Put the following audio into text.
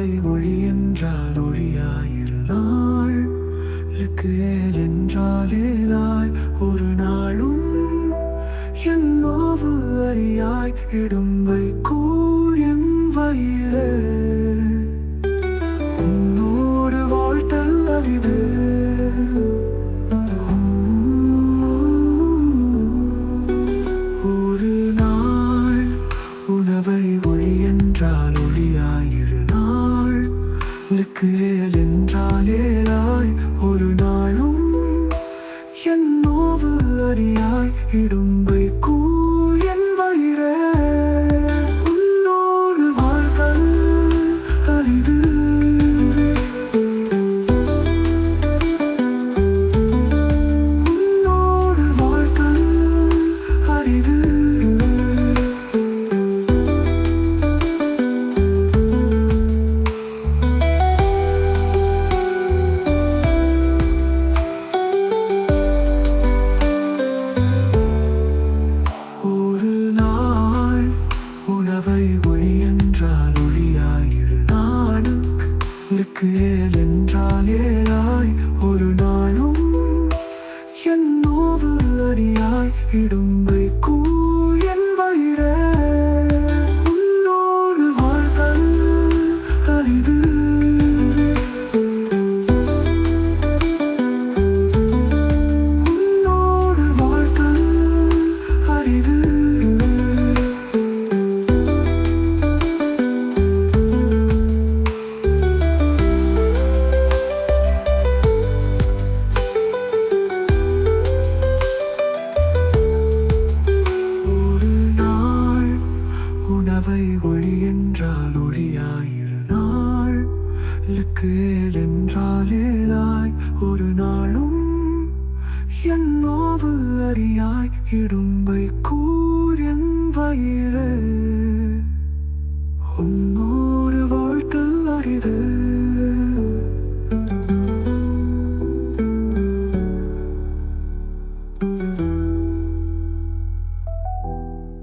தாய் ஒளி என்றால் ஒளியாயிரு நாள் ஏல் என்றால் ஏலாய் ஒரு நாளும் என் நோவு அறியாய் இடும் வைக்கும் உனக்கு ஏல் ஒரு நாளும் என் நோவு அறியாய் இடும்பை கூர் என்றால் ஒளியாயிரு நாளுக்கு ஏழ் என்றால் ஏழாய் ஒரு நாளும் என் நோவு அறியாய் இடும்பை ஏல் என்றால் ஏலாய் ஒரு நாளும் என் நோவு அறியாய் இடும்பை கூர் என் வயிறு.